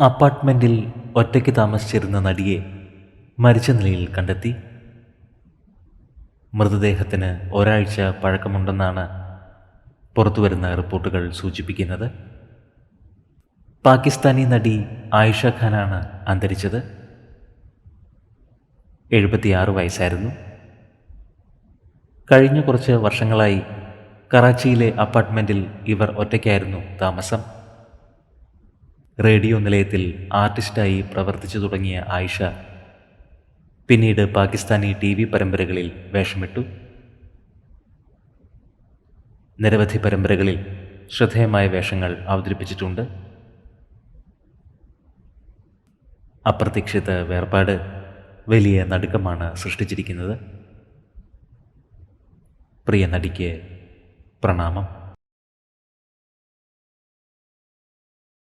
അപ്പാർട്ട്മെന്റിൽ ഒറ്റയ്ക്ക് താമസിച്ചിരുന്ന നടിയെ മരിച്ച നിലയിൽ കണ്ടെത്തി. മൃതദേഹത്തിന് ഒരാഴ്ച പഴക്കമുണ്ടെന്നാണ് പുറത്തുവരുന്ന റിപ്പോർട്ടുകൾ സൂചിപ്പിക്കുന്നത്. പാകിസ്ഥാനി നടി ആയിഷ ഖാനാണ് അന്തരിച്ചത്. എഴുപത്തിയാറ് വയസ്സായിരുന്നു. കഴിഞ്ഞ കുറച്ച് വർഷങ്ങളായി കറാച്ചിയിലെ അപ്പാർട്ട്മെന്റിൽ ഇവർ ഒറ്റയ്ക്കായിരുന്നു താമസം. റേഡിയോ നിലയത്തിൽ ആർട്ടിസ്റ്റായി പ്രവർത്തിച്ചു തുടങ്ങിയ ആയിഷ. പിന്നീട് പാകിസ്ഥാനി ടി വി പരമ്പരകളിൽ വേഷമിട്ടു. നിരവധി പരമ്പരകളിൽ ശ്രദ്ധേയമായ വേഷങ്ങൾ അവതരിപ്പിച്ചിട്ടുണ്ട്. അപ്രതീക്ഷിത വേർപാട് വലിയ നടുക്കമാണ് സൃഷ്ടിച്ചിരിക്കുന്നത്. പ്രിയ നടിക്ക് പ്രണാമം.